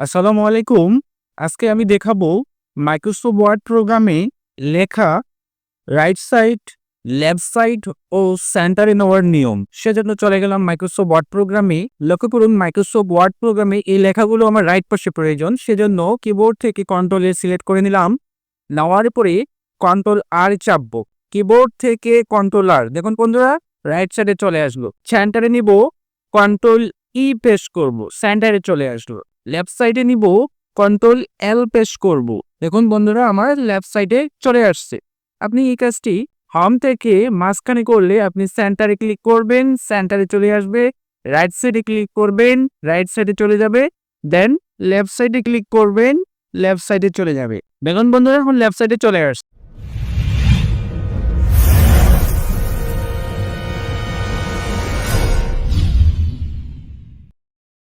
আসসালামু আলাইকুম। আজকে আমি দেখাবো মাইক্রোসফট ওয়ার্ড প্রোগ্রামে লেখা রাইট সাইড লেফট সাইড ও সেন্টারে নেওয়ার নিয়ম। সেজন্য চলে গেলাম মাইক্রোসফট ওয়ার্ড প্রোগ্রামে লক্ষ্য করুন মাইক্রোসফট ওয়ার্ড প্রোগ্রামে এই লেখাগুলো আমার রাইট পাশে প্রয়োজন। সেজন্য কিবোর্ড থেকে কন্ট্রোল এ সিলেক্ট করে নিলাম। নেওয়ার পরে কন্ট্রোল আর চাপবো। কিবোর্ড থেকে কন্ট্রোল আর দেখুন বন্ধুরা রাইট সাইডে চলে আসলো। সেন্টারে নিব কন্ট্রোল ই পেশ করব। সেন্টারে চলে আসলো। লেফট সাইডে নিব, কন্ট্রোল এল পেশ করব। দেখুন বন্ধুরা, আমার লেফট সাইডে চলে আসছে। আপনি এই কাজটি হোম থেকে মাঝখানে করলে আপনি সেন্টারে ক্লিক করবেন, সেন্টারে চলে আসবে, রাইট সাইডে ক্লিক করবেন, রাইট সাইডে চলে যাবে, দেন লেফট সাইডে ক্লিক করবেন, লেফট সাইডে চলে যাবে। দেখুন বন্ধুরা, এখন লেফট সাইডে চলে আসছে।